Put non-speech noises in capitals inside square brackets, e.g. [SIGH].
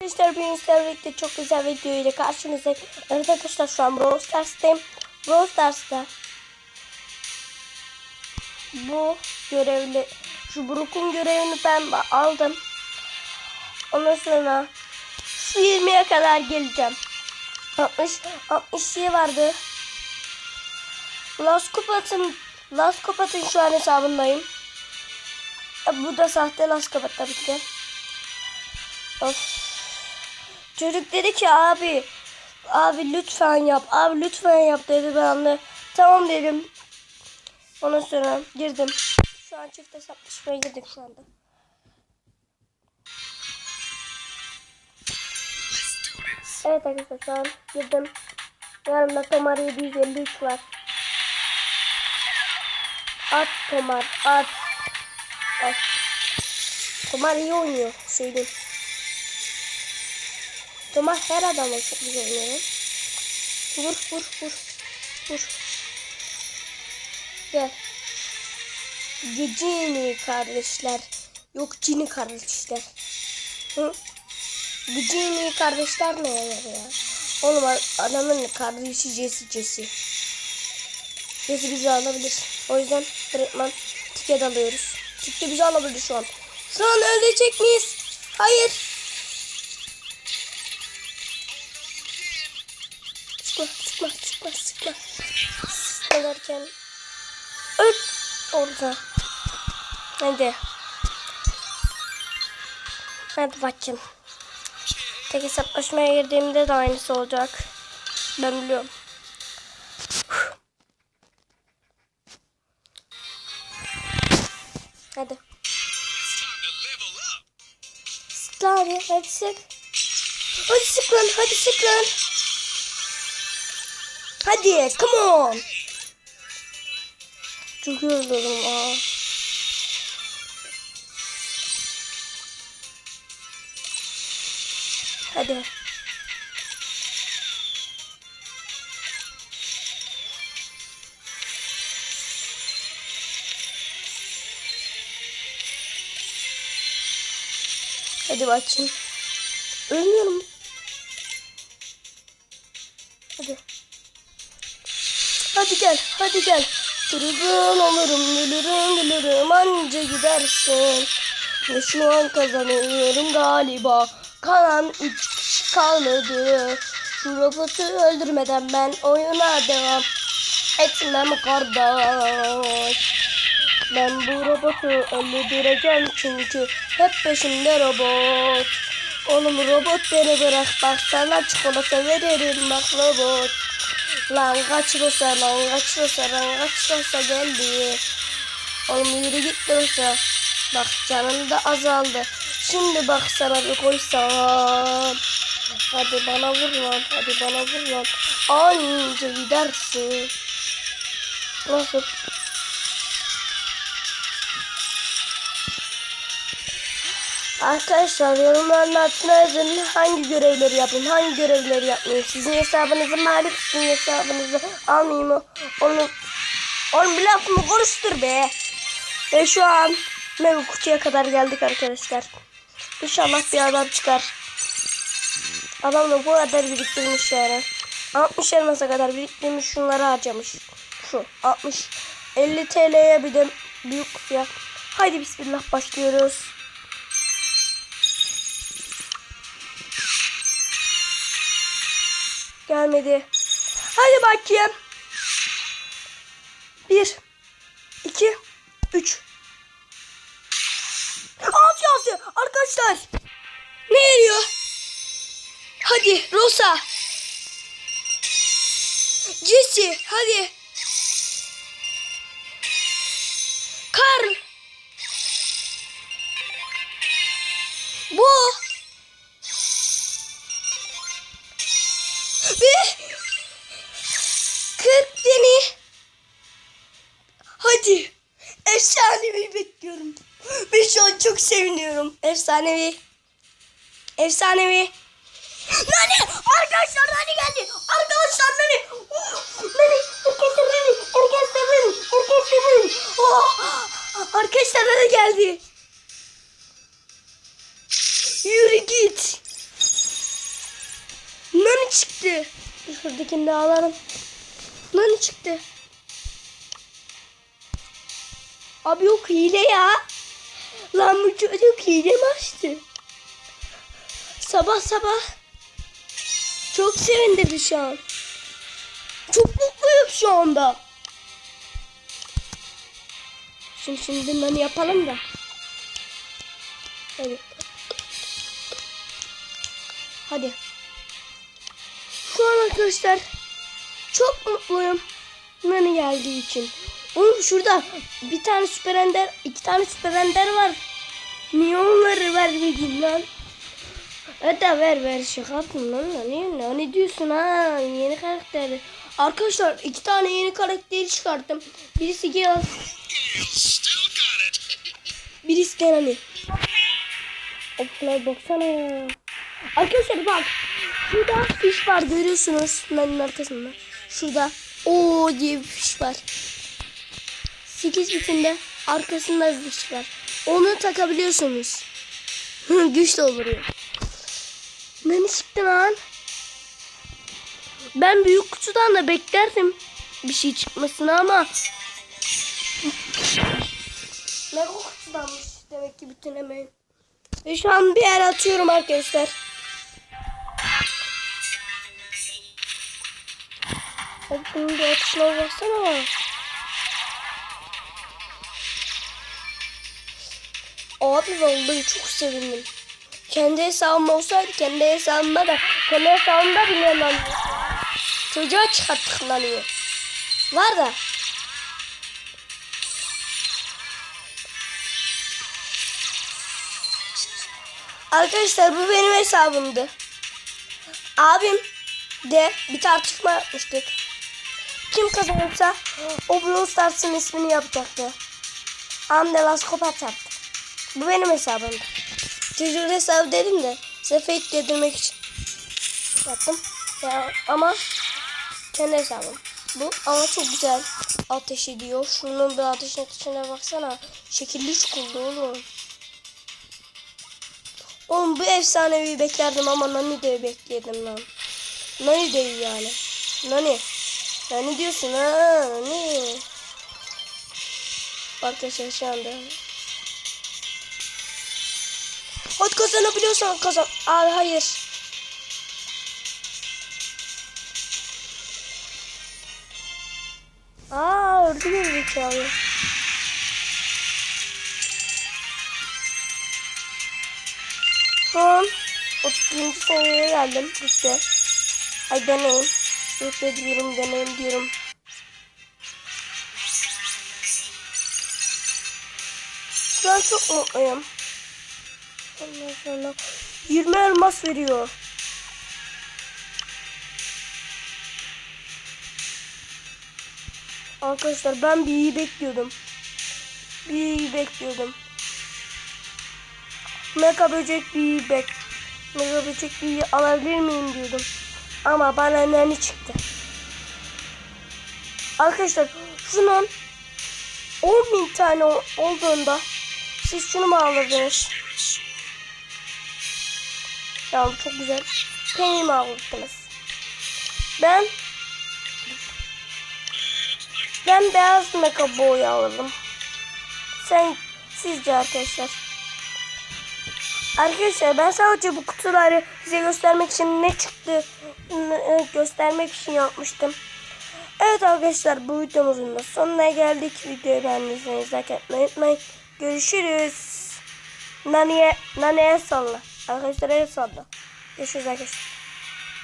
Arkadaşlar bugün sizlerle çok güzel video ile karşınızdayım. Evet arkadaşlar şu an Brawl Stars'tayım. Brawl Stars'ta bu görevli şu Brook'un görevini ben aldım. Ondan sonra şu 20'ye kadar geleceğim. 60 60 şey vardı. Last Kupat'ın Last Kupat'ın şu an hesabındayım. Bu da sahte Last Kupat tabii ki. Of. Çocuk dedi ki abi abi lütfen yap abi lütfen yap dedi ben de tamam dedim. Ondan sonra girdim. Şu an çift hesaplaşmaya girdim şu anda. Evet arkadaşlar şu an girdim. Yanımda Tomar 753 var. At Tomar at. At. Tomar iyi oynuyor söyleyeyim. Tomar her adamla çok güzel oynuyor. Vur vur vur. Vur. Gel. Gecini kardeşler. Yok cini kardeşler. Hı? Gecini kardeşler ne ya? Oğlum adamın kardeşi Jesse Jesse. Jesse bizi alabilir. O yüzden Bretman tiket alıyoruz. Tiket bizi alabilir şu an. Şu an ölecek miyiz? Hayır. Sıkma sıkma sıkma sıkma. Sıkmalarken öl orada. Hadi. Hadi bakayım. Tek hesaplaşmaya girdiğimde de aynısı olacak. Ben biliyorum. Hadi. Sık lan hadi, hadi sık. Hadi sık lan, hadi sık lan. Hadi, come on. Çok yoruldum aa. Hadi. Hadi bakayım. Ölmüyorum. Hadi gel, hadi gel. Tribün olurum, gülürüm, gülürüm, anca gidersin. Ve şu an kazanıyorum galiba. Kalan üç kişi kalmadı. Şu robotu öldürmeden ben oyuna devam etmem kardeş. Ben bu robotu öldüreceğim çünkü hep peşimde robot. Oğlum robot beni bırak bak sana çikolata veririm bak robot. Lan kaç rosa lan kaç rosa lan kaç rosa geldi. Oğlum yürü git rosa. Bak canım da azaldı. Şimdi bak sana bir koysam. Hadi bana vur lan hadi bana vur lan. Anca gidersin. Nasıl? Arkadaşlar yorumların altına yazın hangi görevleri yapayım, hangi görevleri yapmayayım. Sizin hesabınızı alayım, sizin hesabınızı almayayım mı? Onu, onu bir lafımı konuştur be. Ve şu an mega kutuya kadar geldik arkadaşlar. İnşallah bir adam çıkar. Adam da bu kadar biriktirmiş yani. 60 elmasa kadar biriktirmiş şunları harcamış. Şu 60 50 TL'ye bir de büyük kutuya. Haydi bismillah başlıyoruz. Gelmedi. Hadi bakayım. Bir, iki, üç. Alt yazdı arkadaşlar. Ne eriyor? Hadi Rosa. Jesse hadi. Hadi. Efsanevi bekliyorum. Ve şu an çok seviniyorum. Efsanevi. Efsanevi. Nani? Arkadaşlar Nani geldi. Arkadaşlar Nani. Nani. Arkadaşlar Nani. Arkadaşlar Nani. Arkadaşlar Nani. Oh. Arkadaşlar Nani geldi. Yürü git. çıktı. Şuradakini de. Nani çıktı. Abi yok hile ya. Lan bu çocuk hile mi açtı? Sabah sabah. Çok sevindirdi şu an. Çok mutluyum şu anda. Şimdi şimdi nani yapalım da. Hadi. Hadi. Şu an arkadaşlar çok mutluyum. Nani geldiği için. Oğlum şurada bir tane süper ender, iki tane süper ender var. Niye onları vermedin lan? Hadi ver ver şaka yaptım lan. Nani, nani diyorsun ha? Yeni karakter. Arkadaşlar iki tane yeni karakteri çıkarttım. Birisi Gale. [LAUGHS] [LAUGHS] Birisi de Nani. Oklar baksana ya. Arkadaşlar bak. Şurada fiş var görüyorsunuz. Nani'nin arkasında. Şurada. O diye bir fiş var. 8 bitinde arkasında fiş var. Onu takabiliyorsunuz. Güç dolduruyor. Nani çıktı lan? Ben büyük kutudan da beklerdim bir şey çıkmasını ama Mega kutudanmış demek ki bütün emeğim. Ve şu an bir yer atıyorum arkadaşlar. Bunun bir atışına baksana. Abi vallahi çok sevindim. Kendi hesabım olsaydı kendi hesabıma da kendi hesabımda bile lan. Çocuğa çıkarttık lan iyi. Var da. Arkadaşlar bu benim hesabımdı. Abim de bir tartışma yapmıştık. Kim kazanırsa o Brawl Stars'ın ismini yapacaktı. Amdelas Kopat yaptı. Bu benim hesabımdı. Çocuğun hesabı dedim de size fake yedirmek için yaptım. Ya, ama kendi hesabım. Bu ama çok güzel ateş ediyor. Şunun bir ateşin ateşine baksana. Şekilli çukurdu oğlum. Oğlum bu efsanevi beklerdim ama Nani de bekledim lan. Nani de yani. Nani. Nani diyorsun ha Nani. Arkadaşlar şu anda. Hadi kazanabiliyorsan kazan. Abi hayır. Aa mü zekalı? Şu an 30. seviyeye geldim. Rütbe. Ay deneyim. Rütbe diyorum deneyim diyorum. An çok mutluyum. Ondan sonra 20 elmas veriyor. Arkadaşlar ben bir iyi bekliyordum. Bir iyi bekliyordum. Mega böcek bir iyi bek. Mega böcek bir iyi alabilir miyim diyordum. Ama bana nani çıktı. Arkadaşlar şunun 10 bin tane olduğunda siz şunu mu alırdınız? Ya bu çok güzel. Penny mi alırdınız? Ben ben beyaz meka boyu alırım. Sen sizce arkadaşlar. Arkadaşlar ben sadece bu kutuları size göstermek için ne çıktı n- göstermek için yapmıştım. Evet arkadaşlar bu videomuzun da sonuna geldik. Videoyu beğendiyseniz like etmeyi unutmayın. Görüşürüz. Naniye, Naniye salla. Arkadaşlar el salla. Görüşürüz arkadaşlar.